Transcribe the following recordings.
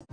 Hello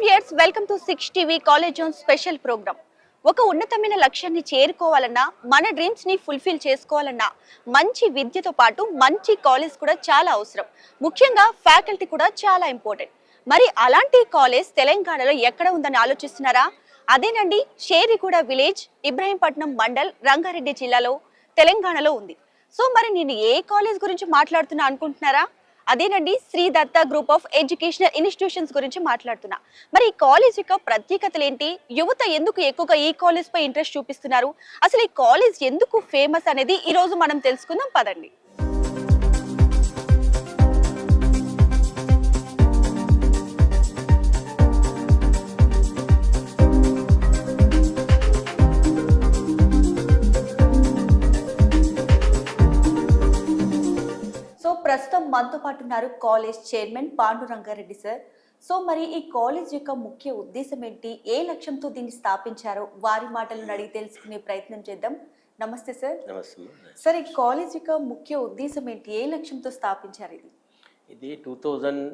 viewers welcome to six TV college on special program ఒక ఉన్నతమైన లక్ష్యాన్ని చేరుకోవాలన్నా మన డ్రీమ్స్ని ఫుల్ఫిల్ చేసుకోవాలన్నా మంచి విద్యతో పాటు మంచి కాలేజ్ కూడా చాలా అవసరం. ముఖ్యంగా ఫ్యాకల్టీ కూడా చాలా ఇంపార్టెంట్ మరి అలాంటి కాలేజ్ తెలంగాణలో ఎక్కడ ఉందని ఆలోచిస్తున్నారా? అదేనండి షేరిగూడ విలేజ్ ఇబ్రాహీంపట్నం మండల్ రంగారెడ్డి జిల్లాలో తెలంగాణలో ఉంది. సో మరి నేను ఏ కాలేజ్ గురించి మాట్లాడుతున్నా అనుకుంటున్నారా? అదేనండి Shri Datta group of educational institutions గురించి మాట్లాడుతున్నా. మరి ఈ కాలేజ్ యొక్క ప్రత్యేకతలు ఏంటి? యువత ఎందుకు ఎక్కువగా ఈ కాలేజ్ పై ఇంట్రెస్ట్ చూపిస్తున్నారు? అసలు ఈ కాలేజ్ ఎందుకు ఫేమస్ అనేది ఈ రోజు మనం తెలుసుకుందాం పదండి. ప్రస్తుతం మనతో పాటు ఉన్నారు college chairman Pandu Rangareddy sir. So మరి ఈ కాలేజ్ యొక్క ముఖ్య ఉద్దేశం ఏంటి? ఏ లక్ష్యంతో దీన్ని స్థాపించారో వారి మాటలను అడిగి తెలుసుకునే ప్రయత్నం చేద్దాం. నమస్తే సార్. నమస్తే సార్ ఈ కాలేజ్ యొక్క ముఖ్య ఉద్దేశం ఏంటి? ఏ లక్ష్యంతో స్థాపించారు ఇది? ఇది two thousand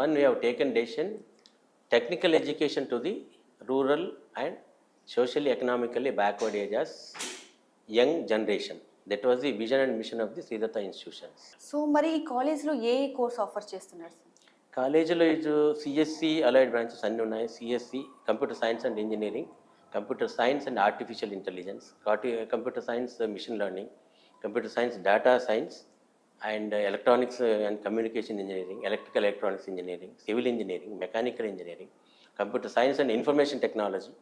one we have taken decision technical education to the rural and socially economically backward areas young generation. That was the vision and mission of the Sridatta institutions so మరి ఈ కాలేజ్లో ఏ ఏ కోర్స్ ఆఫర్ చేస్తున్నారు sir కాలేజీలో ఇది CSC allied branches అన్నీ ఉన్నాయి. CSC computer science and engineering computer science and artificial intelligence computer science machine learning computer science data science and electronics and communication engineering electrical electronics engineering civil engineering mechanical engineering computer science and information technology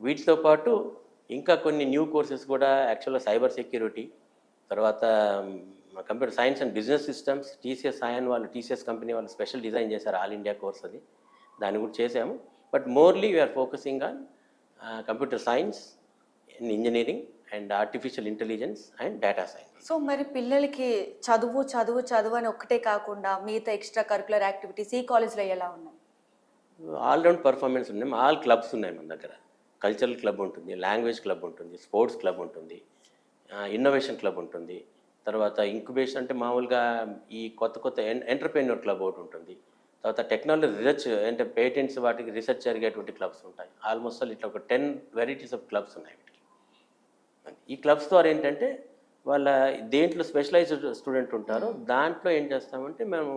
వీటితో పాటు ఇంకా కొన్ని new courses కూడా యాక్చువల్గా cyber security తర్వాత computer science and business systems TCS Sion వాళ్ళు TCS company వాళ్ళు special design చేశారు ఆల్ ఇండియా కోర్స్ అది. దాన్ని కూడా చేసాము but morely we are focusing on computer science engineering and artificial intelligence and data science. So మరి పిల్లలకి చదువు చదువు చదువు అని ఒక్కటే కాకుండా మిగతా ఎక్స్ట్రా కరికులర్ యాక్టివిటీస్ ఈ కాలేజ్లో ఎలా ఉన్నాయి? ఆల్రౌండ్ పర్ఫార్మెన్స్ ఉన్నాయి. ఆల్ క్లబ్స్ ఉన్నాయి మన దగ్గర. కల్చరల్ క్లబ్ ఉంటుంది లాంగ్వేజ్ క్లబ్ ఉంటుంది స్పోర్ట్స్ క్లబ్ ఉంటుంది. ఇన్నోవేషన్ క్లబ్ ఉంటుంది. తర్వాత ఇంక్యుబేషన్ అంటే మామూలుగా ఈ కొత్త కొత్త ఎంటర్ప్రెన్యూర్ క్లబ్ ఒకటి ఉంటుంది. తర్వాత టెక్నాలజీ రీసెర్చ్ అంటే పేటెంట్స్ వాటికి రీసెర్చ్ జరిగేటువంటి క్లబ్స్ ఉంటాయి. ఆల్మోస్ట్ ఆల్ ఇట్లా ఒక టెన్ వెరైటీస్ ఆఫ్ క్లబ్స్ ఉన్నాయి వీటికి. ఈ క్లబ్స్ ద్వారా ఏంటంటే వాళ్ళ దేంట్లో స్పెషలైజ్డ్ స్టూడెంట్ ఉంటారో దాంట్లో ఏం చేస్తామంటే మేము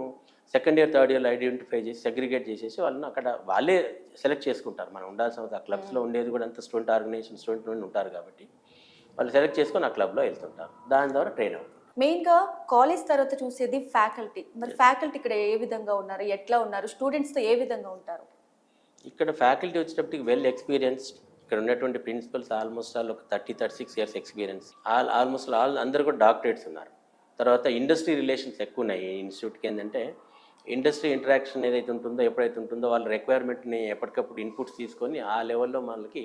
second year third year identify చేసి సెగ్రిగేట్ చేసేసి వాళ్ళని అక్కడ వాళ్ళే సెలెక్ట్ చేసుకుంటారు. మనం ఉండాల్సిన ఆ క్లబ్స్లో ఉండేది కూడా అంత స్టూడెంట్ ఆర్గనైజేషన్ స్టూడెంట్ నుండి ఉంటారు కాబట్టి. వాళ్ళు సెలెక్ట్ చేసుకొని ఆ క్లబ్లో వెళ్తుంటారు. దాని ద్వారా ట్రైన్ అవుతుంది మెయిన్గా కాలేజ్ తర్వాత చూసేది ఫ్యాకల్టీ మరి ఫ్యాకల్టీ ఇక్కడ ఏ విధంగా ఉన్నారు? ఎట్లా ఉన్నారు? స్టూడెంట్స్తో ఏ విధంగా ఉంటారు? ఇక్కడ ఫ్యాకల్టీ వచ్చేటప్పటికి వెల్ ఎక్స్పీరియన్స్డ్ ఇక్కడ ఉన్నటువంటి ప్రిన్సిపల్స్ ఆల్మోస్ట్ ఆల్ ఒక thirty thirty six years experience all almost all అందరు కూడా డాక్టరేట్స్ ఉన్నారు. తర్వాత ఇండస్ట్రీ రిలేషన్స్ ఎక్కువ ఉన్నాయి. ఇన్స్టిట్యూట్కి ఏంటంటే ఇండస్ట్రీ ఇంటరాక్షన్ ఏదైతే ఉంటుందో ఎప్పుడైతే ఉంటుందో వాళ్ళ రిక్వైర్మెంట్ని ఎప్పటికప్పుడు ఇన్పుట్స్ తీసుకొని ఆ లెవెల్లో మనకి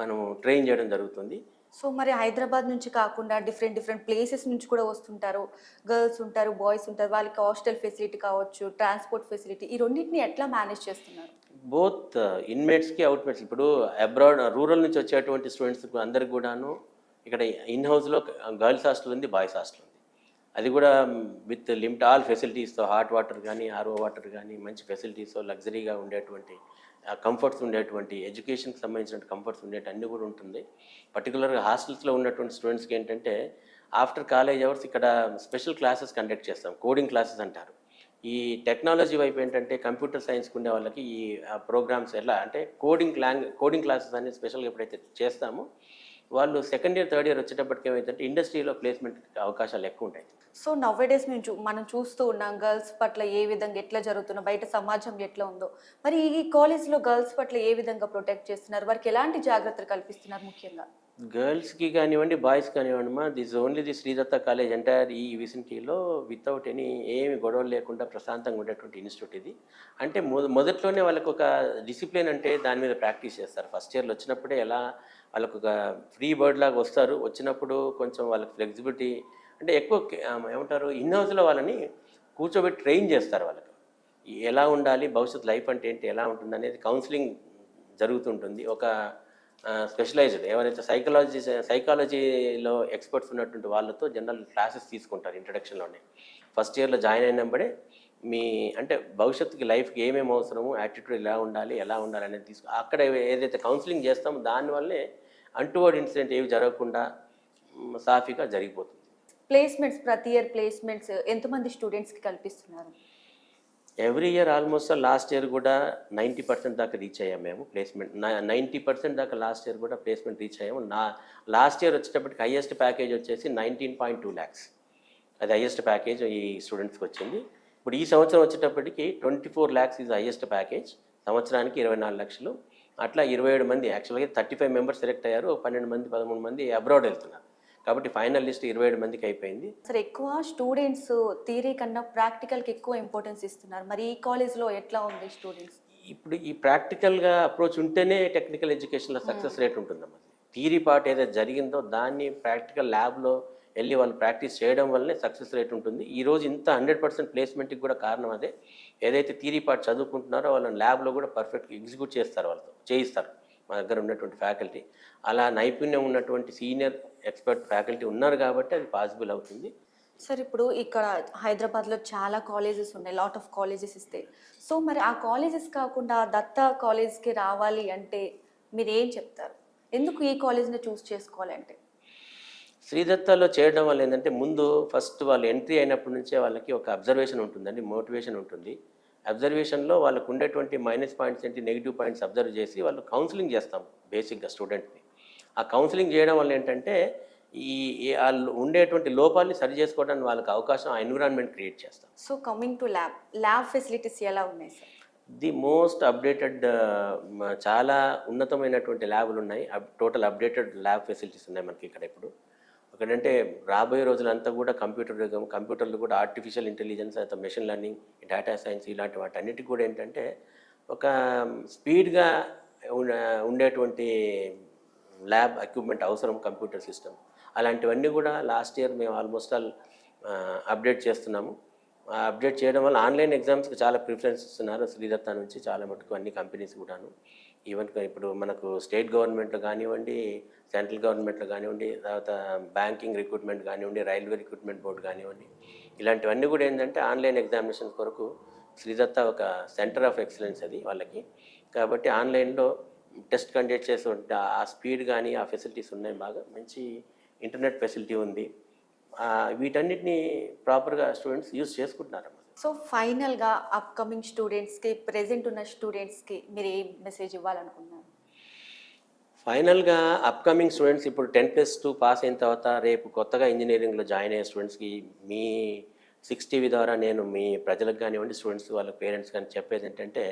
మనం ట్రైన్ చేయడం జరుగుతుంది. సో మరి హైదరాబాద్ నుంచి కాకుండా డిఫరెంట్ డిఫరెంట్ ప్లేసెస్ నుంచి కూడా వస్తుంటారు. గర్ల్స్ ఉంటారు బాయ్స్ ఉంటారు. వాళ్ళకి హాస్టల్ ఫెసిలిటీ కావచ్చు ట్రాన్స్పోర్ట్ ఫెసిలిటీ ఈ రెండింటిని ఎట్లా మేనేజ్ చేస్తున్నారు? బోత్ ఇన్మేట్స్కి అవుట్మేట్స్. ఇప్పుడు అబ్రాడ్ రూరల్ నుంచి వచ్చేటువంటి స్టూడెంట్స్ అందరికి కూడాను ఇక్కడ ఇన్ హౌస్లో గర్ల్స్ హాస్టల్ ఉంది బాయ్స్ హాస్టల్ ఉంది. అది కూడా విత్ లిమిట్ ఆల్ ఫెసిలిటీస్తో హాట్ వాటర్ కానీ ఆర్ఓ వాటర్ కానీ మంచి ఫెసిలిటీస్తో లగ్జరీగా ఉండేటువంటి కంఫర్ట్స్ ఉండేటువంటి ఎడ్యుకేషన్కి సంబంధించిన కంఫర్ట్స్ ఉండేటి అన్నీ కూడా ఉంటుంది. పర్టికులర్గా హాస్టల్స్లో ఉన్నటువంటి స్టూడెంట్స్కి ఏంటంటే ఆఫ్టర్ కాలేజ్ అవర్స్ ఇక్కడ స్పెషల్ క్లాసెస్ కండక్ట్ చేస్తాం. కోడింగ్ క్లాసెస్ అంటారు. ఈ టెక్నాలజీ వైపు ఏంటంటే కంప్యూటర్ సైన్స్కి ఉండే వాళ్ళకి ఈ ప్రోగ్రామ్స్ ఎలా అంటే కోడింగ్ లాంగ్ కోడింగ్ క్లాసెస్ అనేది స్పెషల్గా ఎప్పుడైతే చేస్తామో వాళ్ళు సెకండ్ ఇయర్ థర్డ్ ఇయర్ వచ్చేటప్పటికి ఏమైందంటే ఇండస్ట్రీలో ప్లేస్మెంట్ అవకాశాలు ఎక్కువ ఉంటాయి. సో నవ్ డేస్ మేము మనం చూస్తూ ఉన్నాం గర్ల్స్ పట్ల ఏ విధంగా ఎట్లా జరుగుతుందో బయట సమాజం ఎట్లా ఉందో. మరి ఈ కాలేజ్లో గర్ల్స్ పట్ల ఏ విధంగా ప్రొటెక్ట్ చేస్తున్నారు? వారికి ఎలాంటి జాగ్రత్తలు కల్పిస్తున్నారు ముఖ్యంగా? గర్ల్స్కి కానివ్వండి బాయ్స్ కానివ్వండి మా this only the Sridatta college entire ఈ విసినిటీలో వితౌట్ ఎనీ ఏమి గొడవలు లేకుండా ప్రశాంతంగా ఉండేటువంటి ఇన్స్టిట్యూట్ ఇది. అంటే మొదట్లోనే వాళ్ళకి ఒక డిసిప్లిన్ అంటే దాని మీద ప్రాక్టీస్ చేస్తారు. ఫస్ట్ ఇయర్లో వచ్చినప్పుడే ఎలా వాళ్ళకు ఒక ఫ్రీ బర్డ్ లాగా వస్తారు. వచ్చినప్పుడు కొంచెం వాళ్ళకి ఫ్లెక్సిబిలిటీ అంటే ఎక్కువ ఏమంటారు ఇన్ హౌస్లో వాళ్ళని కూర్చోబెట్టి ట్రైన్ చేస్తారు వాళ్ళకి. ఎలా ఉండాలి భవిష్యత్ లైఫ్ అంటే ఏంటి ఎలా ఉంటుంది అనేది కౌన్సిలింగ్ జరుగుతుంటుంది. ఒక స్పెషలైజ్డ్ ఎవరైతే సైకాలజీ సైకాలజీలో ఎక్స్పర్ట్స్ ఉన్నటువంటి వాళ్ళతో జనరల్ క్లాసెస్ తీసుకుంటారు ఇంట్రడక్షన్లోనే. ఫస్ట్ ఇయర్లో జాయిన్ అయినప్పుడే మీ అంటే భవిష్యత్తుకి లైఫ్కి ఏమేమి అవసరము యాటిట్యూడ్ ఎలా ఉండాలి ఎలా ఉండాలి అనేది తీసుకు అక్కడ ఏదైతే కౌన్సిలింగ్ చేస్తామో దానివల్లే అంటువర్డ్ ఇన్సిడెంట్ ఏవి జరగకుండా సాఫీగా జరిగిపోతుంది. ప్లేస్మెంట్స్ ప్రతి ఇయర్ ప్లేస్మెంట్స్ ఎంతమంది స్టూడెంట్స్కి కల్పిస్తున్నారు? Every year almost last year కూడా నైంటీ పర్సెంట్ దాకా రీచ్ అయ్యాము మేము ప్లేస్మెంట్. నైంటీ పర్సెంట్ దాకా లాస్ట్ ఇయర్ కూడా ప్లేస్మెంట్ రీచ్ అయ్యాము. నా లాస్ట్ ఇయర్ వచ్చేటప్పటికి హైయెస్ట్ ప్యాకేజ్ వచ్చేసి నైన్టీన్ పాయింట్ టూ ల్యాక్స్. అది హైయెస్ట్ ప్యాకేజ్ ఈ స్టూడెంట్స్కి వచ్చింది. ఇప్పుడు ఈ సంవత్సరం వచ్చేటప్పటికి twenty four lakhs is highest package. సంవత్సరానికి ఇరవై నాలుగు లక్షలు. అట్లా ఇరవై ఏడు మంది యాక్చువల్గా థర్టీ ఫైవ్ మెంబర్స్ సెలెక్ట్ అయ్యారు పన్నెండు మంది పదమూడు మంది అబ్రాడ్ వెళ్తున్నారు. కాబట్టి ఫైనల్ లిస్ట్ ఇరవై ఏడు మందికి అయిపోయింది. సార్ ఎక్కువ స్టూడెంట్స్ థియరీ కన్నా ప్రాక్టికల్కి ఎక్కువ ఇంపార్టెన్స్ ఇస్తున్నారు. మరి ఈ కాలేజ్లో ఎట్లా ఉంది స్టూడెంట్స్ ఇప్పుడు ఈ ప్రాక్టికల్గా అప్రోచ్ ఉంటేనే టెక్నికల్ ఎడ్యుకేషన్లో సక్సెస్ రేట్ ఉంటుందమ్మా. థియరీ పార్ట్ ఏదైతే జరిగిందో దాన్ని ప్రాక్టికల్ ల్యాబ్లో వెళ్ళి వాళ్ళు ప్రాక్టీస్ చేయడం వల్లనే సక్సెస్ రేట్ ఉంటుంది. ఈ రోజు ఇంత హండ్రెడ్ పర్సెంట్ ప్లేస్మెంట్కి కూడా కారణం అదే. ఏదైతే థియరీ పార్ట్ చదువుకుంటున్నారో వాళ్ళని ల్యాబ్లో కూడా పర్ఫెక్ట్గా ఎగ్జిక్యూట్ చేస్తారు వాళ్ళతో చేయిస్తారు. మా దగ్గర ఉన్నటువంటి ఫ్యాకల్టీ అలా నైపుణ్యం ఉన్నటువంటి సీనియర్ ఎక్స్పర్ట్ ఫ్యాకల్టీ ఉన్నారు కాబట్టి అది పాసిబుల్ అవుతుంది. సార్ ఇప్పుడు ఇక్కడ హైదరాబాద్లో చాలా కాలేజెస్ ఉన్నాయి లాట్ ఆఫ్ కాలేజెస్ ఇస్తాయి సో మరి ఆ కాలేజెస్ కాకుండా దత్త కాలేజ్కి రావాలి అంటే మీరు ఏం చెప్తారు? ఎందుకు ఈ కాలేజ్ని చూస్ చేసుకోవాలంటే? శ్రీదత్తాలో చేయడం వల్ల ఏంటంటే ముందు ఫస్ట్ వాళ్ళు ఎంట్రీ అయినప్పటి నుంచే వాళ్ళకి ఒక అబ్జర్వేషన్ ఉంటుందండి మోటివేషన్ ఉంటుంది. అబ్జర్వేషన్లో వాళ్ళకు ఉండేటువంటి మైనస్ పాయింట్స్ ఏంటి నెగిటివ్ పాయింట్స్ అబ్జర్వ్ చేసి వాళ్ళు కౌన్సిలింగ్ చేస్తాం బేసిక్గా స్టూడెంట్ని. ఆ కౌన్సిలింగ్ చేయడం వల్ల ఏంటంటే ఈ వాళ్ళు ఉండేటువంటి లోపాలని సరి చేసుకోవడానికి వాళ్ళకి అవకాశం ఆ ఎన్విరాన్మెంట్ క్రియేట్ చేస్తాం. So coming to lab lab facilities ఎలా ఉన్నాయి సార్? ది మోస్ట్ అప్డేటెడ్ చాలా ఉన్నతమైనటువంటి ల్యాబ్లు ఉన్నాయి. టోటల్ అప్డేటెడ్ ల్యాబ్ ఫెసిలిటీస్ ఉన్నాయి మనకి ఇక్కడ ఇప్పుడు. ఒకటంటే రాబోయే రోజులంతా కూడా కంప్యూటర్ యుగం కంప్యూటర్లు కూడా ఆర్టిఫిషియల్ ఇంటెలిజెన్స్ అయితే మెషిన్ లెర్నింగ్ డేటా సైన్స్ ఇలాంటి వాటి అన్నిటికీ కూడా ఏంటంటే ఒక స్పీడ్గా ఉండేటువంటి ల్యాబ్ ఎక్విప్మెంట్ అవసరం కంప్యూటర్ సిస్టమ్ అలాంటివన్నీ కూడా లాస్ట్ ఇయర్ మేము ఆల్మోస్ట్ ఆల్ అప్డేట్ చేస్తున్నాము. అప్డేట్ చేయడం వల్ల ఆన్లైన్ ఎగ్జామ్స్కి చాలా ప్రిఫరెన్స్ ఇస్తున్నారు శ్రీదత్త నుంచి చాలా మటుకు అన్ని కంపెనీస్ కూడాను. ఈవెన్ ఇప్పుడు మనకు స్టేట్ గవర్నమెంట్లో కానివ్వండి సెంట్రల్ గవర్నమెంట్లో కానివ్వండి తర్వాత బ్యాంకింగ్ రిక్రూట్మెంట్ కానివ్వండి రైల్వే రిక్రూట్మెంట్ బోర్డు కానివ్వండి ఇలాంటివన్నీ కూడా ఏంటంటే ఆన్లైన్ ఎగ్జామినేషన్ కొరకు శ్రీదత్త ఒక సెంటర్ ఆఫ్ ఎక్సలెన్స్ అది వాళ్ళకి. కాబట్టి ఆన్లైన్లో టెస్ట్ కండక్ట్ చేసే ఆ స్పీడ్ కానీ ఆ ఫెసిలిటీస్ ఉన్నాయి బాగా. మంచి ఇంటర్నెట్ ఫెసిలిటీ ఉంది. వీటన్నిటిని ప్రాపర్గా స్టూడెంట్స్ యూజ్ చేసుకుంటున్నారు. సో ఫైనల్గా అప్కమింగ్ స్టూడెంట్స్కి ప్రెజెంట్ ఉన్న స్టూడెంట్స్కి మీరు ఏం మెసేజ్ ఇవ్వాలనుకున్నారు ఫైనల్గా అప్కమింగ్ స్టూడెంట్స్ ఇప్పుడు టెన్ ప్లస్ టూ పాస్ అయిన తర్వాత రేపు కొత్తగా ఇంజనీరింగ్లో జాయిన్ అయ్యే స్టూడెంట్స్కి మీ సిక్స్ టీవీ ద్వారా నేను మీ ప్రజలకు కానివ్వండి స్టూడెంట్స్ వాళ్ళ పేరెంట్స్ కానీ చెప్పేది ఏంటంటే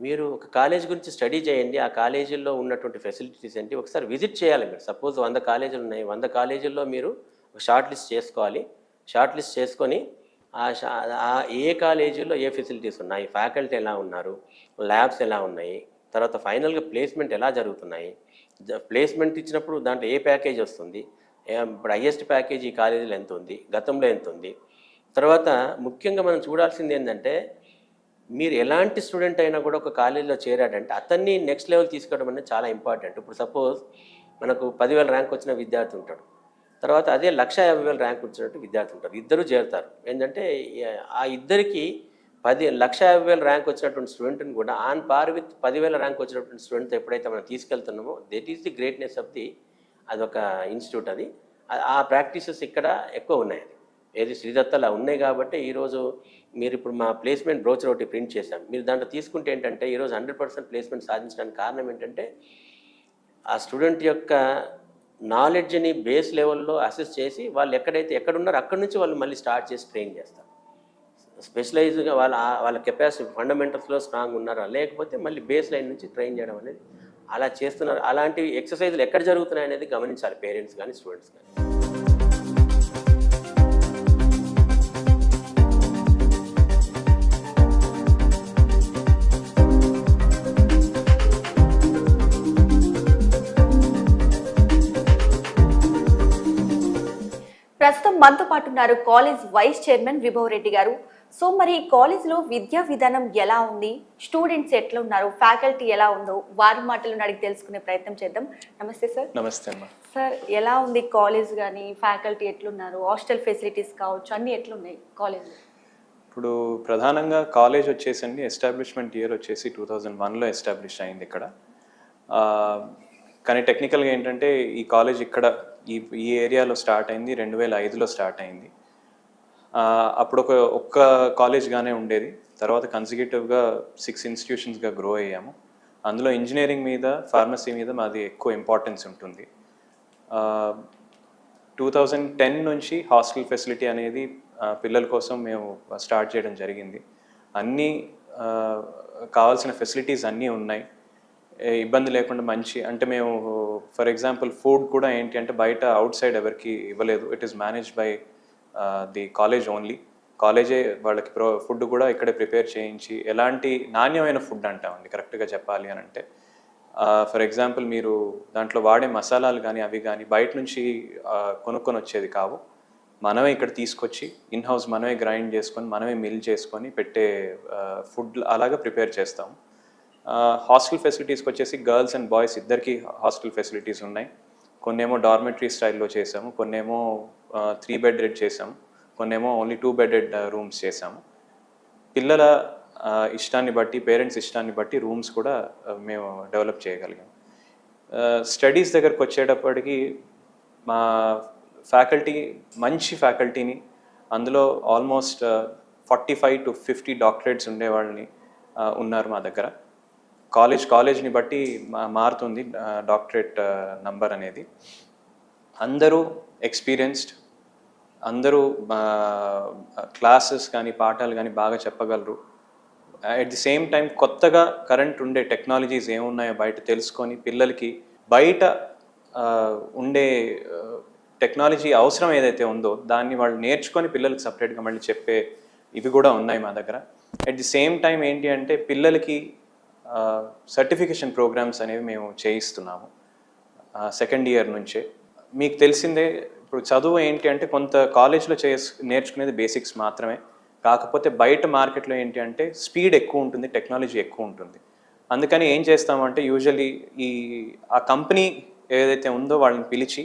మీరు ఒక కాలేజ్ గురించి స్టడీ చేయండి. ఆ కాలేజీల్లో ఉన్నటువంటి ఫెసిలిటీస్ ఏంటి? ఒకసారి విజిట్ చేయాలి మీరు. సపోజ్ వంద కాలేజీలు ఉన్నాయి. వంద కాలేజీల్లో మీరు ఒక షార్ట్ లిస్ట్ చేసుకోవాలి. షార్ట్ లిస్ట్ చేసుకొని ఆ షా ఆ ఏ కాలేజీలో ఏ ఫెసిలిటీస్ ఉన్నాయి? ఫ్యాకల్టీ ఎలా ఉన్నారు? ల్యాబ్స్ ఎలా ఉన్నాయి? తర్వాత ఫైనల్గా ప్లేస్మెంట్ ఎలా జరుగుతున్నాయి? ప్లేస్మెంట్ ఇచ్చినప్పుడు దాంట్లో ఏ ప్యాకేజ్ వస్తుంది? ఇప్పుడు హయ్యెస్ట్ ప్యాకేజ్ ఈ కాలేజీలో ఎంత ఉంది? గతంలో ఎంత ఉంది? తర్వాత ముఖ్యంగా మనం చూడాల్సింది ఏంటంటే మీరు ఎలాంటి స్టూడెంట్ అయినా కూడా ఒక కాలేజీలో చేరాడంటే అతన్ని నెక్స్ట్ లెవెల్ తీసుకోవడం అనేది చాలా ఇంపార్టెంట్. ఇప్పుడు సపోజ్ మనకు పదివేల ర్యాంక్ వచ్చిన విద్యార్థి ఉంటాడు. తర్వాత అదే లక్ష యాభై వేల ర్యాంక్ వచ్చినట్టు విద్యార్థులు ఉంటారు. ఇద్దరు చేరుతారు. ఏంటంటే ఆ ఇద్దరికి పది లక్ష యాభై వేల ర్యాంక్ వచ్చినటువంటి స్టూడెంట్ని కూడా ఆన్ పార్ విత్ పదివేల ర్యాంక్ వచ్చినటువంటి స్టూడెంట్ ఎప్పుడైతే మనం తీసుకెళ్తున్నామో that is the greatness of the అదొక ఇన్స్టిట్యూట్ అది. ఆ- ఆ ప్రాక్టీసెస్ ఇక్కడ ఎక్కువ ఉన్నాయి ఏది శ్రీదత్తలా ఉన్నాయి కాబట్టి ఈరోజు మీరు ఇప్పుడు మా ప్లేస్మెంట్ బ్రోచర్ ఒకటి ప్రింట్ చేశాం. మీరు దాంట్లో తీసుకుంటే ఏంటంటే ఈరోజు హండ్రెడ్ పర్సెంట్ ప్లేస్మెంట్ సాధించడానికి కారణం ఏంటంటే ఆ స్టూడెంట్ యొక్క నాలెడ్జ్ని బేస్ లెవెల్లో అసెస్ చేసి వాళ్ళు ఎక్కడైతే ఎక్కడున్నారో అక్కడి నుంచి వాళ్ళు మళ్ళీ స్టార్ట్ చేసి ట్రైన్ చేస్తారు. స్పెషలైజ్గా వాళ్ళ వాళ్ళ కెపాసిటీ ఫండమెంటల్స్లో స్ట్రాంగ్ ఉన్నారా? లేకపోతే మళ్ళీ బేస్ లైన్ నుంచి ట్రైన్ చేయడం అనేది అలా చేస్తున్నారు. అలాంటి ఎక్సర్సైజ్లు ఎక్కడ జరుగుతున్నాయి అనేది గమనించాలి పేరెంట్స్ కానీ స్టూడెంట్స్ కానీ. ప్రస్తుతం మనతో పాటు ఉన్నారు college vice chairman Vibhav Reddy గారు. సో మరి కాలేజ్లో విద్యా విధానం ఎలా ఉంది? స్టూడెంట్స్ ఎట్లా ఉన్నారు? ఫ్యాకల్టీ ఎలా ఉందో వారి మాటలను అడిగి తెలుసుకునే ప్రయత్నం చేద్దాం. నమస్తే సార్. నమస్తే సార్ ఎలా ఉంది కాలేజ్ కానీ ఫ్యాకల్టీ ఎట్లున్నారు? హాస్టల్ ఫెసిలిటీస్ కావచ్చు అన్ని ఎట్లున్నాయి కాలేజ్ ఇప్పుడు ప్రధానంగా కాలేజ్ వచ్చేసండి ఎస్టాబ్లిష్మెంట్ ఇయర్ వచ్చేసి టూ థౌజండ్ వన్లో ఎస్టాబ్లిష్ అయింది ఇక్కడ. కానీ టెక్నికల్గా ఏంటంటే ఈ కాలేజ్ ఇక్కడ ఈ ఈ ఏరియాలో స్టార్ట్ అయింది రెండు వేల ఐదులో స్టార్ట్ అయింది. అప్పుడు ఒక ఒక్క కాలేజ్గానే ఉండేది. తర్వాత కన్సిక్యూటివ్గా సిక్స్ ఇన్స్టిట్యూషన్స్గా గ్రో అయ్యాము. అందులో ఇంజనీరింగ్ మీద ఫార్మసీ మీద మాది ఎక్కువ ఇంపార్టెన్స్ ఉంటుంది. టూ థౌజండ్ టెన్ నుంచి హాస్టల్ ఫెసిలిటీ అనేది పిల్లల కోసం మేము స్టార్ట్ చేయడం జరిగింది. అన్నీ కావాల్సిన ఫెసిలిటీస్ అన్నీ ఉన్నాయి. ఇబ్బంది లేకుండా మంచి అంటే మేము ఫర్ ఎగ్జాంపుల్ ఫుడ్ కూడా ఏంటి అంటే బయట అవుట్ సైడ్ ఎవరికి ఇవ్వలేదు. It is managed by the college only కాలేజే వాళ్ళకి ప్రో ఫుడ్ కూడా ఇక్కడే ప్రిపేర్ చేయించి ఎలాంటి నాణ్యమైన ఫుడ్ అంటామండి కరెక్ట్గా చెప్పాలి అని అంటే. ఫర్ ఎగ్జాంపుల్ మీరు దాంట్లో వాడే మసాలాలు కానీ అవి కానీ బయట నుంచి కొనుక్కొని వచ్చేది కావు. మనమే ఇక్కడ తీసుకొచ్చి ఇన్ హౌస్ మనమే గ్రైండ్ చేసుకొని మనమే మిల్ చేసుకొని పెట్టే ఫుడ్ అలాగా ప్రిపేర్ చేస్తాం. హాస్టల్ ఫెసిలిటీస్కి వచ్చేసి గర్ల్స్ అండ్ బాయ్స్ ఇద్దరికి హాస్టల్ ఫెసిలిటీస్ ఉన్నాయి. కొన్నేమో డార్మెటరీ స్టైల్లో చేసాము కొన్నేమో త్రీ బెడెడ్ చేసాము కొన్నేమో ఓన్లీ టూ బెడెడ్ రూమ్స్ చేసాము పిల్లల ఇష్టాన్ని బట్టి పేరెంట్స్ ఇష్టాన్ని బట్టి రూమ్స్ కూడా మేము డెవలప్ చేయగలిగాం స్టడీస్ దగ్గరకు వచ్చేటప్పటికి మా ఫ్యాకల్టీ మంచి ఫ్యాకల్టీని అందులో almost forty five to fifty doctorates ఉండేవాళ్ళని ఉన్నారు మా దగ్గర. కాలేజ్ కాలేజ్ని బట్టి మారుతుంది డాక్టరేట్ నంబర్ అనేది. అందరూ ఎక్స్పీరియన్స్డ్ అందరూ క్లాసెస్ కానీ పాఠాలు కానీ బాగా చెప్పగలరు. అట్ ది సేమ్ టైం కొత్తగా కరెంట్ ఉండే టెక్నాలజీస్ ఏమున్నాయో బయట తెలుసుకొని పిల్లలకి బయట ఉండే టెక్నాలజీ అవసరం ఏదైతే ఉందో దాన్ని వాళ్ళు నేర్చుకొని పిల్లలకి సపరేట్గా మళ్ళీ చెప్పే ఇవి కూడా ఉన్నాయి మా దగ్గర. అట్ ది సేమ్ టైం ఏంటి అంటే పిల్లలకి సర్టిఫికేషన్ ప్రోగ్రామ్స్ అనేవి మేము చేయిస్తున్నాము. సెకండ్ ఇయర్ నుంచే. మీకు తెలిసిందే ఇప్పుడు చదువు ఏంటి అంటే కొంత కాలేజ్లో చే నేర్చుకునేది బేసిక్స్ మాత్రమే. కాకపోతే బయట మార్కెట్లో ఏంటి అంటే స్పీడ్ ఎక్కువ ఉంటుంది టెక్నాలజీ ఎక్కువ ఉంటుంది. అందుకని ఏం చేస్తామంటే యూజువలీ ఈ ఆ కంపెనీ ఏదైతే ఉందో వాళ్ళని పిలిచి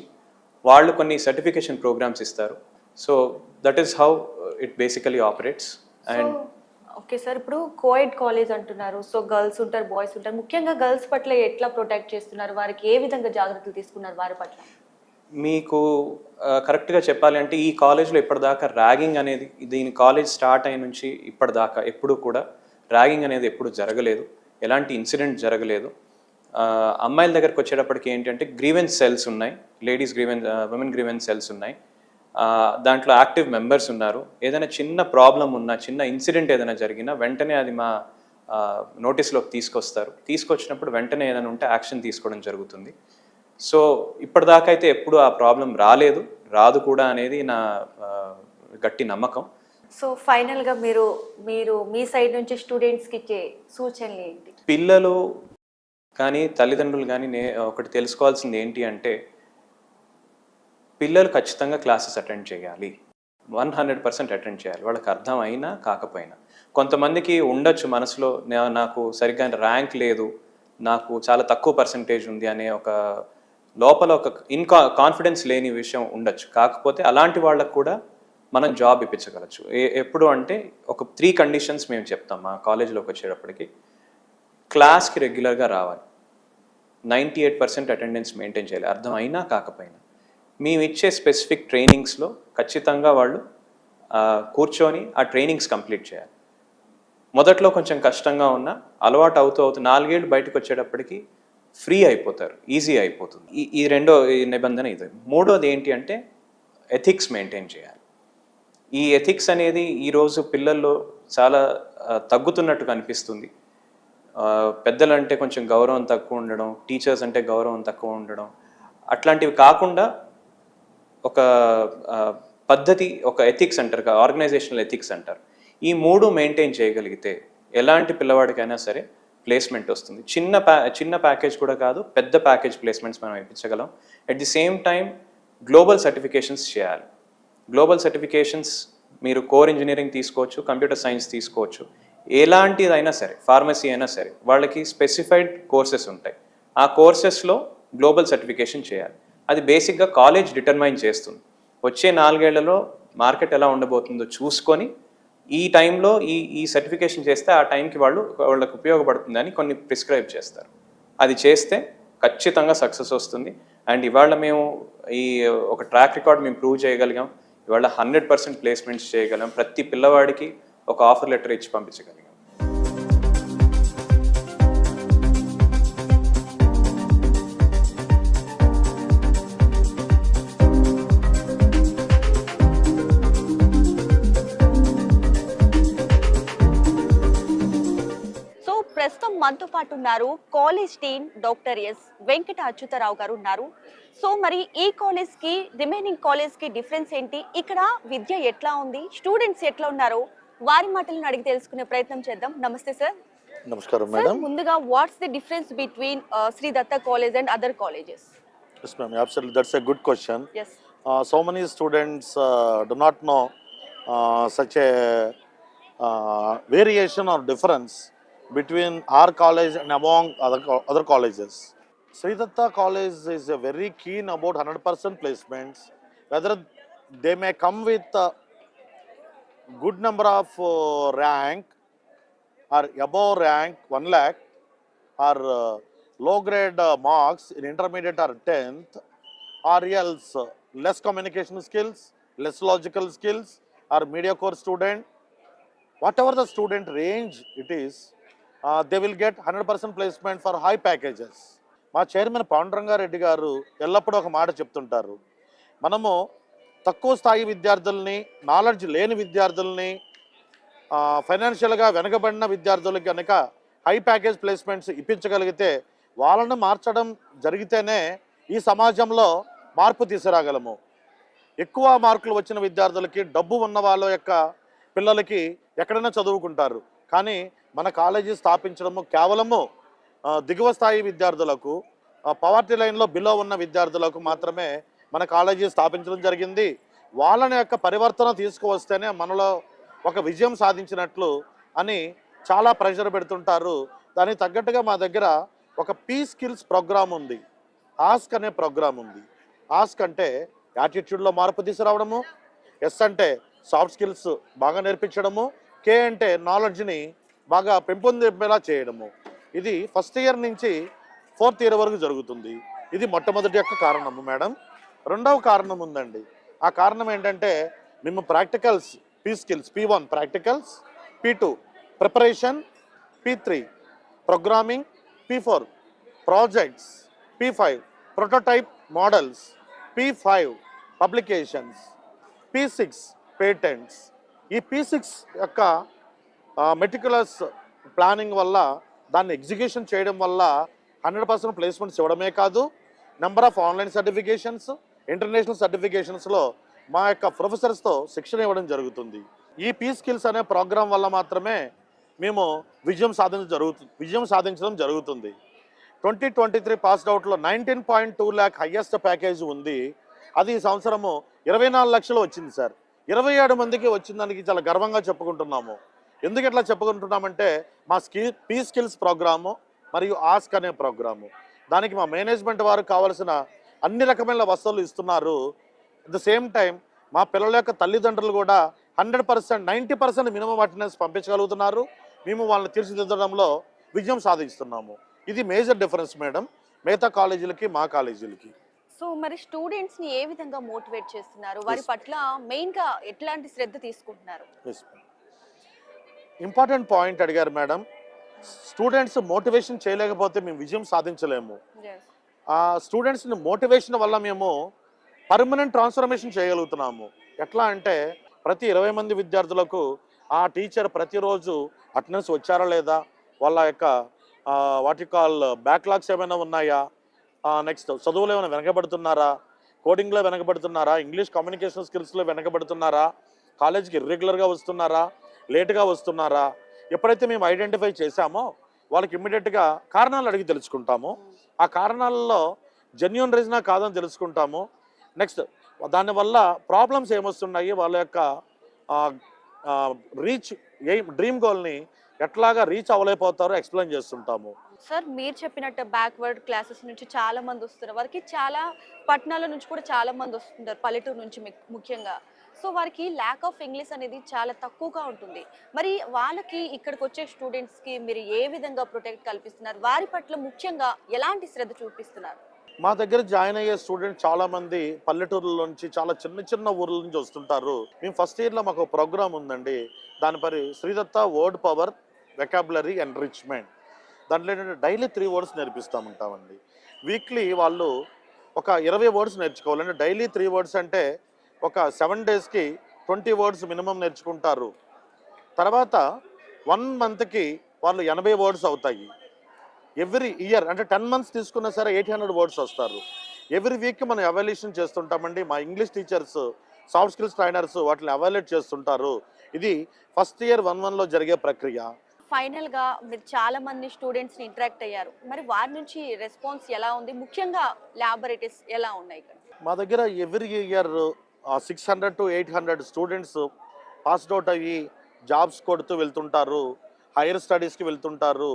వాళ్ళు కొన్ని సర్టిఫికేషన్ ప్రోగ్రామ్స్ ఇస్తారు. So that is how it basically operates and okay sir ఇప్పుడు కోఎడ్ కాలేజ్ అంటున్నారు. సో గర్ల్స్ ఉంటారు బాయ్స్ ఉంటారు. ముఖ్యంగా గర్ల్స్ పట్ల ఎట్లా ప్రొటెక్ట్ చేస్తున్నారు? వారికి ఏ విధంగా జాగ్రత్తలు తీసుకున్నారు వారి పట్ల? మీకు కరెక్ట్గా చెప్పాలి అంటే ఈ కాలేజ్లో ఇప్పటిదాకా ర్యాగింగ్ అనేది దీని కాలేజ్ స్టార్ట్ అయిన నుంచి ఇప్పటిదాకా ఎప్పుడు కూడా ర్యాగింగ్ అనేది ఎప్పుడు జరగలేదు. ఎలాంటి ఇన్సిడెంట్ జరగలేదు. అమ్మాయిల దగ్గరకు వచ్చేటప్పటికి ఏంటంటే గ్రీవెన్స్ సెల్స్ ఉన్నాయి. Ladies grievance women grievance cells ఉన్నాయి. దాంట్లో యాక్టివ్ మెంబర్స్ ఉన్నారు. ఏదైనా చిన్న ప్రాబ్లం ఉన్నా చిన్న ఇన్సిడెంట్ ఏదైనా జరిగినా వెంటనే అది మా నోటీస్లోకి తీసుకొస్తారు. తీసుకొచ్చినప్పుడు వెంటనే ఏదైనా ఉంటే యాక్షన్ తీసుకోవడం జరుగుతుంది. సో ఇప్పటిదాకా అయితే ఎప్పుడు ఆ ప్రాబ్లం రాలేదు. రాదు కూడా అనేది నా గట్టి నమ్మకం. సో ఫైనల్గా మీరు మీరు మీ సైడ్ నుంచి స్టూడెంట్స్కి ఇచ్చే సూచనలు ఏంటి? పిల్లలు కానీ తల్లిదండ్రులు కానీ నే ఒకటి తెలుసుకోవాల్సింది ఏంటి అంటే పిల్లలు ఖచ్చితంగా క్లాసెస్ అటెండ్ చేయాలి. వన్ హండ్రెడ్ పర్సెంట్ అటెండ్ చేయాలి. వాళ్ళకి అర్థం అయినా కాకపోయినా. కొంతమందికి ఉండొచ్చు మనసులో నాకు సరిగ్గా ర్యాంక్ లేదు నాకు చాలా తక్కువ పర్సంటేజ్ ఉంది అనే ఒక లోపల ఒక ఇన్కా కాన్ఫిడెన్స్ లేని విషయం ఉండొచ్చు. కాకపోతే అలాంటి వాళ్ళకు కూడా మనం జాబ్ ఇప్పించగలచ్చు. ఎప్పుడు అంటే ఒక త్రీ కండిషన్స్ మేము చెప్తాం మా కాలేజీలోకి వచ్చేటప్పటికి. క్లాస్కి రెగ్యులర్గా రావాలి. Ninety eight percent attendance maintain చేయాలి. అర్థం అయినా కాకపోయినా. మేము ఇచ్చే స్పెసిఫిక్ ట్రైనింగ్స్లో ఖచ్చితంగా వాళ్ళు కూర్చొని ఆ ట్రైనింగ్స్ కంప్లీట్ చేయాలి. మొదట్లో కొంచెం కష్టంగా ఉన్న అలవాటు అవుతూ అవుతూ నాలుగేళ్ళు బయటకు వచ్చేటప్పటికి ఫ్రీ అయిపోతారు ఈజీ అయిపోతుంది. ఈ ఈ రెండో ఈ నిబంధన ఇది. మూడోది ఏంటి అంటే ఎథిక్స్ మెయింటైన్ చేయాలి. ఈ ఎథిక్స్ అనేది ఈరోజు పిల్లల్లో చాలా తగ్గుతున్నట్టు కనిపిస్తుంది. పెద్దలు పెద్దలంటే కొంచెం గౌరవం తక్కువ ఉండడం టీచర్స్ అంటే గౌరవం తక్కువ ఉండడం అట్లాంటివి కాకుండా ఒక పద్ధతి ఒక ఎథిక్స్ అంటారు ఆర్గనైజేషనల్ ఎథిక్స్ అంటారు. ఈ మూడు మెయింటైన్ చేయగలిగితే ఎలాంటి పిల్లవాడికైనా సరే ప్లేస్మెంట్ వస్తుంది. చిన్న ప్యా చిన్న ప్యాకేజ్ కూడా కాదు పెద్ద ప్యాకేజ్ ప్లేస్మెంట్స్ మనం ఇప్పించగలం. At the same time global certifications చేయాలి. గ్లోబల్ సర్టిఫికేషన్స్ మీరు కోర్ ఇంజనీరింగ్ తీసుకోవచ్చు కంప్యూటర్ సైన్స్ తీసుకోవచ్చు. ఎలాంటిదైనా సరే ఫార్మసీ అయినా సరే వాళ్ళకి స్పెసిఫైడ్ కోర్సెస్ ఉంటాయి. ఆ కోర్సెస్లో గ్లోబల్ సర్టిఫికేషన్ చేయాలి. అది బేసిక్గా కాలేజ్ డిటర్మైన్ చేస్తుంది. వచ్చే నాలుగేళ్ళలో మార్కెట్ ఎలా ఉండబోతుందో చూసుకొని ఈ టైంలో ఈ ఈ సర్టిఫికేషన్ చేస్తే ఆ టైంకి వాళ్ళు వాళ్ళకి ఉపయోగపడుతుందని కొన్ని ప్రిస్క్రైబ్ చేస్తారు. అది చేస్తే ఖచ్చితంగా సక్సెస్ వస్తుంది. అండ్ ఇవాళ మేము ఈ ఒక ట్రాక్ రికార్డ్ మేము ప్రూవ్ చేయగలిగాం. ఇవాళ హండ్రెడ్ పర్సెంట్ ప్లేస్మెంట్స్ చేయగలం ప్రతి పిల్లవాడికి ఒక ఆఫర్ లెటర్ ఇచ్చి పంపించగలిగాం. మనతో పాటు ఉన్నారు college dean doctor S Venkata Achyutarao గారు ఉన్నారు. సో మరి ఈ కాలేజ్కి రిమైనింగ్ కాలేజ్కి డిఫరెన్స్ ఏంటి? ఇక్కడ విద్య ఎట్లా ఉంది? స్టూడెంట్స్ ఎట్లా ఉన్నారు? వారి మాటలను అడిగి తెలుసుకునే ప్రయత్నం చేద్దాం. నమస్తే సార్. నమస్కారం మేడం. ముందుగా what's the difference between Sri Datta college and other colleges yes ma'am absolute that's a good question yes so many students do not know such a variation or difference between our college and among other, other colleges. Sridatta College is very keen about 100% placements, whether they may come with a good number of uh, rank or above rank 1 lakh or uh, low grade uh, marks in intermediate or 10th or else uh, less communication skills, less logical skills or mediocre student whatever the student range it is, they will get hundred percent placement for high packages మా chairman Panduranga Reddy గారు ఎల్లప్పుడూ ఒక మాట చెప్తుంటారు. మనము తక్కువ స్థాయి విద్యార్థుల్ని నాలెడ్జ్ లేని విద్యార్థుల్ని ఫైనాన్షియల్గా వెనకబడిన విద్యార్థులకి కనుక హై ప్యాకేజ్ ప్లేస్మెంట్స్ ఇప్పించగలిగితే వాళ్ళను మార్చడం జరిగితేనే ఈ సమాజంలో మార్పు తీసుకురాగలము. ఎక్కువ మార్కులు వచ్చిన విద్యార్థులకి డబ్బు ఉన్న వాళ్ళ యొక్క పిల్లలకి ఎక్కడైనా చదువుకుంటారు. కానీ మన కాలేజీ స్థాపించడము కేవలము దిగువ స్థాయి విద్యార్థులకు పవర్టీ లైన్లో బిలో ఉన్న విద్యార్థులకు మాత్రమే మన కాలేజీ స్థాపించడం జరిగింది. వాళ్ళని యొక్క పరివర్తన తీసుకువస్తేనే మనలో ఒక విజయం సాధించినట్లు అని చాలా ప్రెషర్ పెడుతుంటారు. దానికి తగ్గట్టుగా మా దగ్గర ఒక పీ స్కిల్స్ ప్రోగ్రామ్ ఉంది. ఆస్క్ అనే ప్రోగ్రామ్ ఉంది. ఆస్క్ అంటే యాటిట్యూడ్లో మార్పు తీసుకురావడము. ఎస్ అంటే సాఫ్ట్ స్కిల్స్ బాగా నేర్పించడము. కే అంటే నాలెడ్జ్ని బాగా పెంపొందింపేలా చేయడము. ఇది ఫస్ట్ ఇయర్ నుంచి ఫోర్త్ ఇయర్ వరకు జరుగుతుంది. ఇది మొట్టమొదటి యొక్క కారణము మేడం. రెండవ కారణం ఉందండి. ఆ కారణం ఏంటంటే మేము practicals P skills P one practicals P two preparation P three programming P four projects P five prototype models P five publications P six patents. ఈ పీ సిక్స్ యొక్క మెటికులస్ ప్లానింగ్ వల్ల దాన్ని ఎగ్జిక్యూషన్ చేయడం వల్ల హండ్రెడ్ పర్సెంట్ ప్లేస్మెంట్స్ ఇవ్వడమే కాదు number of online certifications international సర్టిఫికేషన్స్లో మా యొక్క ప్రొఫెసర్స్తో శిక్షణ ఇవ్వడం జరుగుతుంది. ఈ పీ స్కిల్స్ అనే ప్రోగ్రాం వల్ల మాత్రమే మేము విజయం సాధించ జరుగుతుంది విజయం సాధించడం జరుగుతుంది. Twenty twenty three passed అవుట్లో nineteen point two lakh highest package ఉంది. అది ఈ సంవత్సరము ఇరవై నాలుగు లక్షలు వచ్చింది సార్. ఇరవై ఏడు మందికి వచ్చిందానికి చాలా గర్వంగా చెప్పుకుంటున్నాము. ఎందుకు ఇట్లా చెప్పుకుంటున్నామంటే మా స్కి పీ స్కిల్స్ ప్రోగ్రాము మరియు ఆస్క్ అనే ప్రోగ్రాము. దానికి మా మేనేజ్మెంట్ వారు కావలసిన అన్ని రకమైన వసతులు ఇస్తున్నారు. అట్ ద సేమ్ టైం మా పిల్లల యొక్క తల్లిదండ్రులు కూడా hundred percent ninety percent minimum attendance పంపించగలుగుతున్నారు. మేము వాళ్ళని తీర్చిదిద్దడంలో విజయం సాధిస్తున్నాము. ఇది మేజర్ డిఫరెన్స్ మేడం. మిగతా కాలేజీలకి మా కాలేజీలకి. సో మరి స్టూడెంట్స్ని ఏ విధంగా మోటివేట్ చేస్తున్నారు? వారి. పట్ల మెయిన్గా ఎట్లాంటి శ్రద్ధ తీసుకుంటున్నారు? ఇంపార్టెంట్ పాయింట్ అడిగారు మేడం. స్టూడెంట్స్ మోటివేషన్ చేయలేకపోతే మేము విజయం సాధించలేము. ఆ స్టూడెంట్స్ని మోటివేషన్ వల్ల మేము పర్మనెంట్ ట్రాన్స్ఫర్మేషన్ చేయగలుగుతున్నాము. ఎట్లా అంటే ప్రతి ఇరవై మంది విద్యార్థులకు ఆ టీచర్ ప్రతిరోజు అటెండెన్స్ వచ్చారా లేదా? వాళ్ళ యొక్క వాటి కాల్ బ్యాక్లాగ్స్ ఏమైనా ఉన్నాయా? నెక్స్ట్ చదువులో ఏమైనా వెనకబడుతున్నారా? కోడింగ్లో వెనకబడుతున్నారా? English communication స్కిల్స్లో వెనకబడుతున్నారా? కాలేజ్కి ఇర్రెగ్యులర్గా వస్తున్నారా? లేట్గా వస్తున్నారా? ఎప్పుడైతే మేము ఐడెంటిఫై చేశామో వాళ్ళకి ఇమ్మీడియట్గా కారణాలు అడిగి తెలుసుకుంటాము. ఆ కారణాలలో జెన్యున్ రీజనా కాదని తెలుసుకుంటాము. నెక్స్ట్ దానివల్ల ప్రాబ్లమ్స్ ఏమొస్తున్నాయి? వాళ్ళ యొక్క రీచ్ ఎయిమ్ డ్రీమ్ గోల్ని ఎట్లాగా రీచ్ అవ్వలేకపోతారో ఎక్స్ప్లెయిన్ చేస్తుంటాము. సార్ మీరు చెప్పినట్టు బ్యాక్వర్డ్ క్లాసెస్ నుంచి చాలా మంది వస్తున్నారు. వారికి చాలా పట్టణాల నుంచి కూడా చాలా మంది వస్తుంటారు పల్లెటూరు నుంచి ముఖ్యంగా. సో వారికి ల్యాక్ ఆఫ్ ఇంగ్లీష్ అనేది చాలా తక్కువగా ఉంటుంది. మరి వాళ్ళకి ఇక్కడికి వచ్చే స్టూడెంట్స్కి మీరు ఏ విధంగా ప్రొటెక్ట్ కల్పిస్తున్నారు? వారి పట్ల ముఖ్యంగా ఎలాంటి శ్రద్ధ చూపిస్తున్నారు? మా దగ్గర జాయిన్ అయ్యే స్టూడెంట్ చాలా మంది పల్లెటూరుల నుంచి చాలా చిన్న చిన్న ఊర్ల నుంచి వస్తుంటారు. మేము ఫస్ట్ ఇయర్లో మాకు ప్రోగ్రామ్ ఉందండి. దాని పరి Sridatta word power vocabulary enrichment దాంట్లో ఏంటంటే డైలీ త్రీ వర్డ్స్ నేర్పిస్తామంటామండి వీక్లీ వాళ్ళు ఒక ఇరవై వర్డ్స్ నేర్చుకోవాలి అంటే డైలీ త్రీ వర్డ్స్ అంటే ఒక సెవెన్ డేస్కి ట్వంటీ వర్డ్స్ మినిమం నేర్చుకుంటారు. తర్వాత వన్ మంత్కి వాళ్ళు ఎనభై వర్డ్స్ అవుతాయి. ఎవ్రీ ఇయర్ అంటే టెన్ మంత్స్ తీసుకున్నా సరే ఎయిట్ హండ్రెడ్ వర్డ్స్ వస్తారు. ఎవ్రీ వీక్ మనం ఎవాల్యుయేషన్ చేస్తుంటామండి. మా English teachers soft skills trainers వాటిని ఎవాల్యుయేట్ చేస్తుంటారు. ఇది ఫస్ట్ ఇయర్ వన్ వన్లో జరిగే ప్రక్రియ. ఫైనల్గా మీరు చాలా మంది స్టూడెంట్స్ని ఇంటరాక్ట్ అయ్యారు. మరి వారి నుంచి రెస్పాన్స్ ఎలా ఉంది? ముఖ్యంగా ల్యాబొరేటరీస్ ఎలా ఉన్నాయి మా దగ్గర every year six hundred to eight hundred students passed out అయ్యి జాబ్స్ కొడుతూ వెళ్తుంటారు హైయర్ స్టడీస్కి వెళ్తుంటారు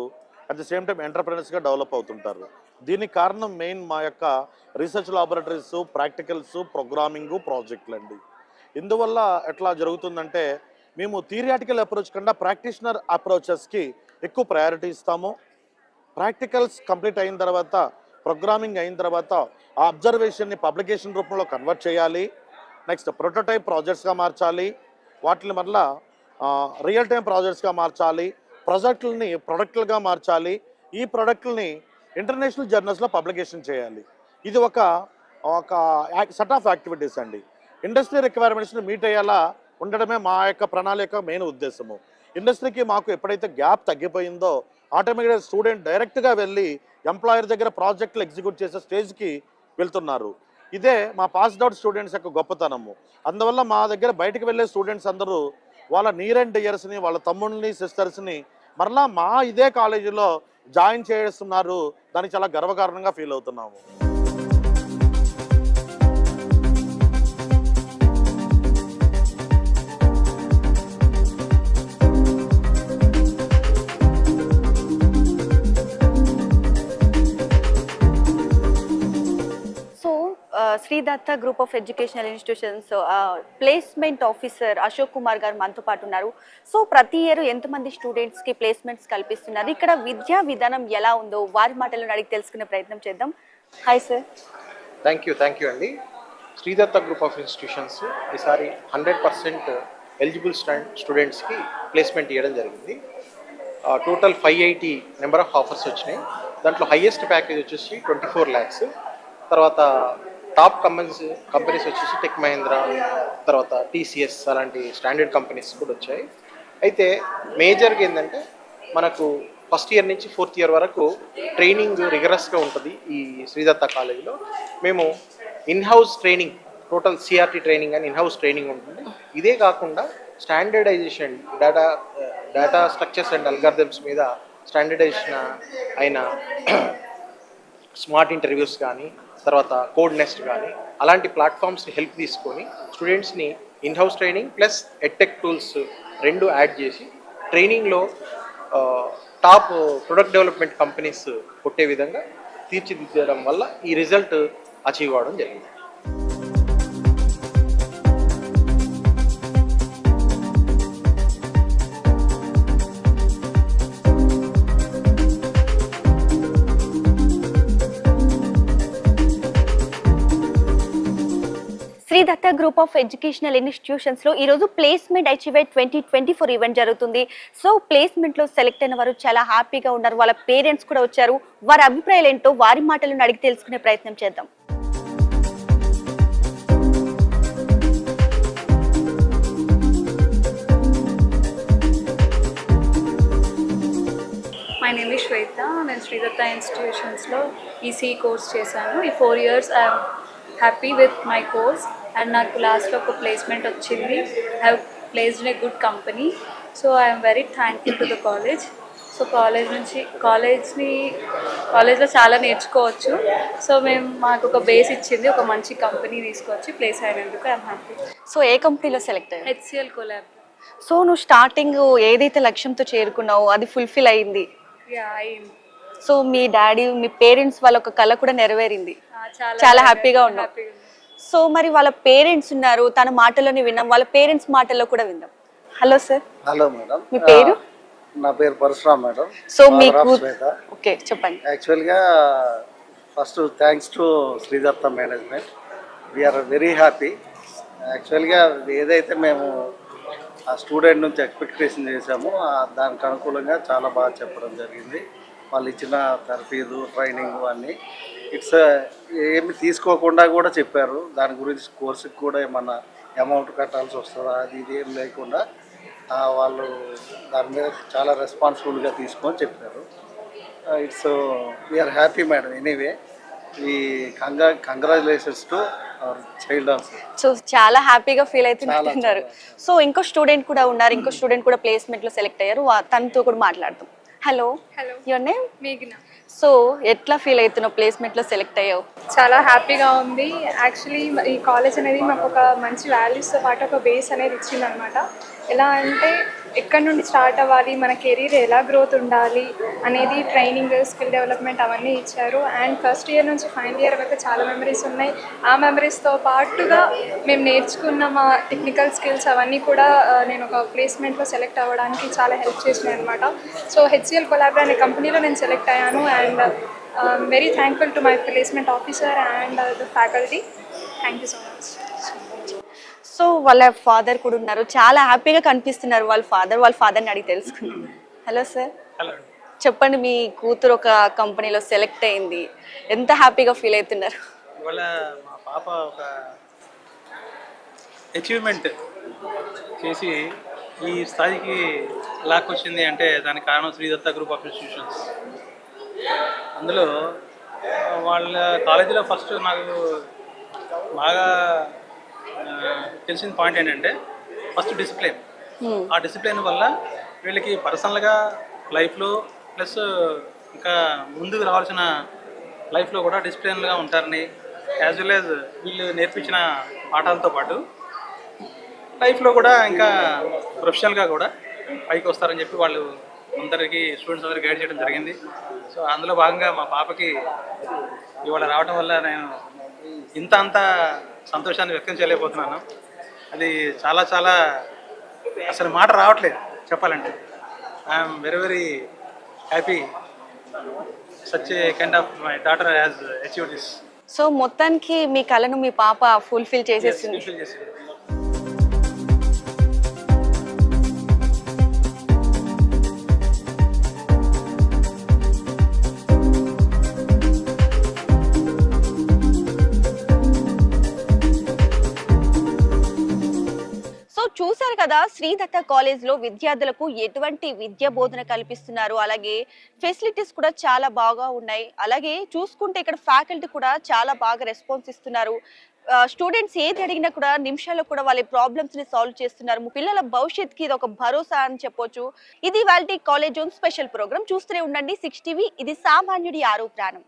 అట్ ది సేమ్ టైం ఎంటర్ప్రెనర్స్గా డెవలప్ అవుతుంటారు. దీనికి కారణం మెయిన్ మా యొక్క రీసెర్చ్ లాబొరేటరీస్ ప్రాక్టికల్స్ ప్రోగ్రామింగ్ ప్రాజెక్టులు అండి. ఇందువల్ల ఎట్లా జరుగుతుందంటే మేము థియరియాటికల్ అప్రోచ్ కన్నా ప్రాక్టీషనర్ అప్రోచెస్కి ఎక్కువ ప్రయారిటీ ఇస్తాము. ప్రాక్టికల్స్ కంప్లీట్ అయిన తర్వాత ప్రోగ్రామింగ్ అయిన తర్వాత ఆ అబ్జర్వేషన్ని పబ్లికేషన్ రూపంలో కన్వర్ట్ చేయాలి. నెక్స్ట్ ప్రోటోటైప్ ప్రాజెక్ట్స్గా మార్చాలి. వాటిని మళ్ళా రియల్ టైం ప్రాజెక్ట్స్గా మార్చాలి. ప్రాజెక్టులని ప్రొడక్టులుగా మార్చాలి. ఈ ప్రొడక్టులని ఇంటర్నేషనల్ జర్నల్స్లో పబ్లికేషన్ చేయాలి. ఇది ఒక ఒక సెట్ ఆఫ్ యాక్టివిటీస్ అండి. ఇండస్ట్రీ రిక్వైర్మెంట్స్ని మీట్ అయ్యేలా ఉండడమే మా యొక్క ప్రణాళిక మెయిన్ ఉద్దేశము. ఇండస్ట్రీకి మాకు ఎప్పుడైతే గ్యాప్ తగ్గిపోయిందో ఆటోమేటిక్గా స్టూడెంట్ డైరెక్ట్గా వెళ్ళి ఎంప్లాయర్ దగ్గర ప్రాజెక్టులు ఎగ్జిక్యూట్ చేసే స్టేజ్కి వెళ్తున్నారు. ఇదే మా పాస్డ్ అవుట్ స్టూడెంట్స్ యొక్క గొప్పతనము. అందువల్ల మా దగ్గర బయటకు వెళ్ళే స్టూడెంట్స్ అందరూ వాళ్ళ నీర్ అండ్ ఇయర్స్ని వాళ్ళ తమ్ముళ్ళని సిస్టర్స్ని మరలా మా ఇదే కాలేజీలో జాయిన్ చేస్తున్నారు. దానికి చాలా గర్వకారణంగా ఫీల్ అవుతున్నాము. Sridatta group of educational institutions placement officer Ashok Kumar గారు మనతో పాటు ఉన్నారు. సో ప్రతి ఇయర్ ఎంతమంది స్టూడెంట్స్కి ప్లేస్మెంట్స్ కల్పిస్తున్నారు? ఇక్కడ విద్యా విధానం ఎలా ఉందో వారి మాటలను అడిగి తెలుసుకునే ప్రయత్నం చేద్దాం. Hi sir thank you thank you అండి శ్రీదత్త గ్రూప్ ఆఫ్ ఇన్స్టిట్యూషన్స్ ఈసారి హండ్రెడ్ పర్సెంట్ ఎలిజిబుల్ స్టూడెంట్స్కి ప్లేస్మెంట్ ఇవ్వడం జరిగింది. Total five eighty number of offers వచ్చినాయి. దాంట్లో హయ్యెస్ట్ ప్యాకేజ్ వచ్చేసి ట్వంటీ ఫోర్ ల్యాక్స్ తర్వాత టాప్ కంపెనీస్ కంపెనీస్ వచ్చేసి టెక్ మహేంద్ర తర్వాత టీసీఎస్ అలాంటి స్టాండర్డ్ కంపెనీస్ కూడా వచ్చాయి. అయితే మేజర్గా ఏంటంటే మనకు ఫస్ట్ ఇయర్ నుంచి ఫోర్త్ ఇయర్ వరకు ట్రైనింగ్ రిగరస్గా ఉంటుంది ఈ శ్రీదత్త కాలేజీలో. మేము in house training total CRT training అని ఇన్హౌస్ ట్రైనింగ్ ఉంటుంది. ఇదే కాకుండా standardization data data structures and algorithms మీద స్టాండర్డైజేషన్ అయిన స్మార్ట్ ఇంటర్వ్యూస్ కానీ తర్వాత కోడ్ నెస్ట్ కానీ అలాంటి ప్లాట్ఫామ్స్ హెల్ప్ తీసుకొని స్టూడెంట్స్ని in house training plus edtech tools రెండు యాడ్ చేసి ట్రైనింగ్లో టాప్ ప్రొడక్ట్ డెవలప్మెంట్ కంపెనీస్ కొట్టే విధంగా తీర్చిదిద్దడం వల్ల ఈ రిజల్ట్ అచీవ్ అవ్వడం జరిగింది. శ్రీదత్త గ్రూప్ ఆఫ్ ఎడ్యుకేషనల్ ఇన్స్టిట్యూషన్స్లో ఈ రోజు placement achievement twenty twenty four event జరుగుతుంది. సో ప్లేస్మెంట్లో సెలెక్ట్ అయిన వారు చాలా హ్యాపీగా ఉన్నారు. వాళ్ళ పేరెంట్స్ కూడా వచ్చారు. వారి అభిప్రాయాలు ఏంటో వారి మాటలను అడిగి తెలుసుకునే ప్రయత్నం చేద్దాం. మై నేమ్ ఇస్ శ్వేత నేను శ్రీదత్త ఇన్స్టిట్యూషన్స్లో ఈసీ కోర్స్ చేశాను. ఈ four years I'm happy with my course and నాకు లాస్ట్లో ఒక ప్లేస్మెంట్ వచ్చింది. Have placed in a good company so I'm very thankful to the college so college నుంచి కాలేజ్ని కాలేజ్లో చాలా నేర్చుకోవచ్చు. సో మేము మాకు ఒక బేస్ ఇచ్చింది. ఒక మంచి కంపెనీ తీసుకొచ్చి ప్లేస్ అయినందుకు ఐఎమ్ హ్యాపీ సో ఏ కంపెనీలో సెలెక్ట్ అయ్యావు హెచ్సిఎల్ కొలాబ్ సో నువ్వు స్టార్టింగ్ ఏదైతే లక్ష్యంతో చేరుకున్నావో అది ఫుల్ఫిల్ అయింది? సో మీ డాడీ మీ పేరెంట్స్ వాళ్ళ ఒక కళ కూడా నెరవేరింది. చాలా హ్యాపీగా ఉంది. సో మరి వాళ్ళ పేరెంట్స్ ఉన్నారు తన మాటలోనే విన్నాం. వాళ్ళ పేరెంట్స్ మాటల్లో కూడా విందాం హలో సార్. Hello madam. మీ పేరు? నా పేరు పరశురామ్ మేడం. సో మీకు ఓకే చెప్పండి. యాక్చువల్గా first thanks to Sridatta management we're very happy యాక్చువల్గా ఏదైతే మేము ఆ స్టూడెంట్ నుంచి ఎక్స్పెక్టేషన్ చేసామో దానికి అనుకూలంగా చాలా బాగా చెప్పడం జరిగింది. వాళ్ళు ఇచ్చిన తర్ఫీదు ట్రైనింగ్ అన్నీ. ఇట్స్ ఏమి తీసుకోకుండా కూడా చెప్పారు. దాని గురించి కోర్సుకి కూడా ఏమన్నా అమౌంట్ కట్టాల్సి వస్తుందా అది ఇది ఏం లేకుండా ఆ, వాళ్ళు దాని మీద చాలా రెస్పాన్సిబుల్గా తీసుకొని చెప్పారు. It's we're happy madam anyway ఈ కంగ్రా congratulations to our child also so చాలా హ్యాపీగా ఫీల్ అవుతున్నారు సో ఇంకో స్టూడెంట్ కూడా ఉన్నారు. ఇంకో స్టూడెంట్ కూడా ప్లేస్మెంట్లో సెలెక్ట్ అయ్యారు. తనతో కూడా మాట్లాడతాం హలో హలో యువర్ నేమ్ మేఘన. సో ఎట్లా ఫీల్ అవుతున్నావు ప్లేస్మెంట్లో సెలెక్ట్ అయ్యావు? చాలా హ్యాపీగా ఉంది. యాక్చువల్లీ ఈ కాలేజ్ అనేది మాకు ఒక మంచి వాల్యూస్తో పాటు ఒక బేస్ అనేది ఇచ్చిందనమాట ఎలా అంటే ఎక్కడి నుండి స్టార్ట్ అవ్వాలి మన కెరీర్ ఎలా గ్రోత్ ఉండాలి అనేది ట్రైనింగ్ స్కిల్ డెవలప్మెంట్ అవన్నీ ఇచ్చారు. అండ్ ఫస్ట్ ఇయర్ నుంచి ఫైనల్ ఇయర్ వరకు చాలా మెమరీస్ ఉన్నాయి. ఆ మెమరీస్తో పాటుగా మేము నేర్చుకున్న మా టెక్నికల్ స్కిల్స్ అవన్నీ కూడా నేను ఒక ప్లేస్మెంట్లో సెలెక్ట్ అవ్వడానికి చాలా హెల్ప్ చేసినాయి అనమాట సో హెచ్సిఎల్ కొలాబ్రా అనే కంపెనీలో నేను సెలెక్ట్ అయ్యాను. And very thankful to my placement officer and the faculty. Thank you so much. So వాళ్ళ ఫాదర్ కూడా ఉన్నారు. చాలా హ్యాపీగా కనిపిస్తున్నారు వాళ్ళ ఫాదర్. వాళ్ళ ఫాదర్ని అడిగి తెలుసుకుందాం. Hello sir. హలో. చెప్పండి మీ కూతురు ఒక కంపెనీలో సెలెక్ట్ అయింది. ఎంత హ్యాపీగా ఫీల్ అవుతున్నారు? ఇవాళ మా పాప ఒక అచీవ్మెంట్ చేసి ఈ స్థాయికి లాక్కొచ్చింది అంటే దానికి కారణం శ్రీదత్త గ్రూప్ ఆఫ్ ఇన్స్టిట్యూషన్స్ అందులో వాళ్ళ కాలేజీలో ఫస్ట్ నాకు బాగా తెలిసిన పాయింట్ ఏంటంటే ఫస్ట్ డిసిప్లిన్ ఆ డిసిప్లిన్ వల్ల వీళ్ళకి పర్సనల్గా లైఫ్లో ప్లస్ ఇంకా ముందుకు రావాల్సిన లైఫ్లో కూడా డిసిప్లిన్గా ఉంటారని యాజ్ వెల్ యాజ్ వీళ్ళు నేర్పించిన పాఠాలతో పాటు లైఫ్లో కూడా ఇంకా ప్రొఫెషనల్గా కూడా పైకి వస్తారని చెప్పి వాళ్ళు అందరికీ స్టూడెంట్స్ అందరికీ గైడ్ చేయడం జరిగింది. సో అందులో భాగంగా మా పాపకి ఇవాళ రావడం వల్ల నేను ఇంత అంత సంతోషాన్ని వ్యక్తం చేయలేకపోతున్నాను. అది చాలా చాలా అసలు మాట రావట్లేదు చెప్పాలంటే. I'm very very happy such a kind of my daughter has achieve this so మొత్తానికి మీ కళను మీ పాప ఫుల్ఫిల్ చేసేసింది. కదా శ్రీదత్త కాలేజ్లో విద్యార్థులకు ఎటువంటి విద్య బోధన కల్పిస్తున్నారు. అలాగే ఫెసిలిటీస్ కూడా చాలా బాగా ఉన్నాయి. అలాగే చూసుకుంటే ఇక్కడ ఫ్యాకల్టీ కూడా చాలా బాగా రెస్పాన్స్ ఇస్తున్నారు. స్టూడెంట్స్ ఏది అడిగినా కూడా నిమిషాల్లో కూడా వాళ్ళ ప్రాబ్లమ్స్ని సాల్వ్ చేస్తున్నారు. పిల్లల భవిష్యత్కి ఇది ఒక భరోసా అని చెప్పొచ్చు. ఇది వాళ్ళ కాలేజ్ జోన్ స్పెషల్ ప్రోగ్రామ్. చూస్తూనే ఉండండి. సిక్స్ టీవీ ఇది సామాన్యుడి ఆరో ప్రాణం.